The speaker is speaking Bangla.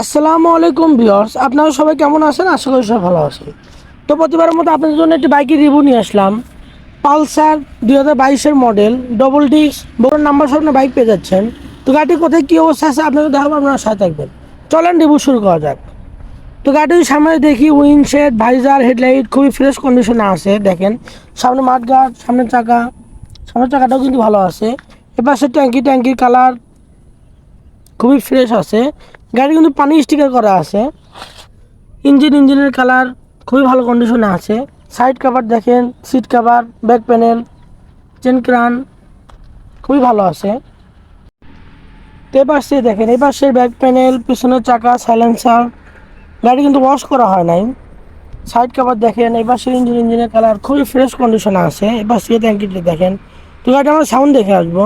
আসসালামু আলাইকুম ভিউয়ার্স, আপনারা সবাই কেমন আছেন? আশা করি সবাই ভালো আছেন। তো প্রতিবারের মতো আপনাদের জন্য একটি বাইকের রিভিউ নিয়ে আসলাম। পালসার দুই হাজার বাইশের মডেল ডবল ডিস্ক বড় নাম্বার সামনে বাইক পেয়ে যাচ্ছেন। তো গাড়ি কোথায় কী অবস্থা আছে আপনাদের দেখাবো, আপনারা সাথে থাকবেন। চলেন রিভিউ শুরু করা যাক। তো গাড়ির সামনে দেখি উইন্ডশেড ভাইজার হেডলাইট খুবই ফ্রেশ কন্ডিশনে আছে, দেখেন। সামনে মাঠগার্ড সামনের চাকা। সামনের চাকাটাও কিন্তু ভালো আছে। এপাশে ট্যাঙ্কি, ট্যাঙ্কির কালার খুবই ফ্রেশ আছে। গাড়ি কিন্তু পানি স্টিকার করা আছে। ইঞ্জিন ইঞ্জিনের কালার খুবই ভালো কন্ডিশনে আছে। সাইড কাভার দেখেন seat cover back panel chain ক্রান খুবই ভালো আছে। তো সে দেখেন সে ব্যাক প্যানেল পিছনের চাকা সাইলেন্সার গাড়ি কিন্তু ওয়াশ করা হয় নাই। সাইড কাভার দেখেন এবার সে ইঞ্জিন ইঞ্জিনের কালার খুবই ফ্রেশ কন্ডিশনে আছে। এবার সে ট্যাঙ্কিটা দেখেন। তো গাড়িটা আমরা সাউন্ড দেখে আসব।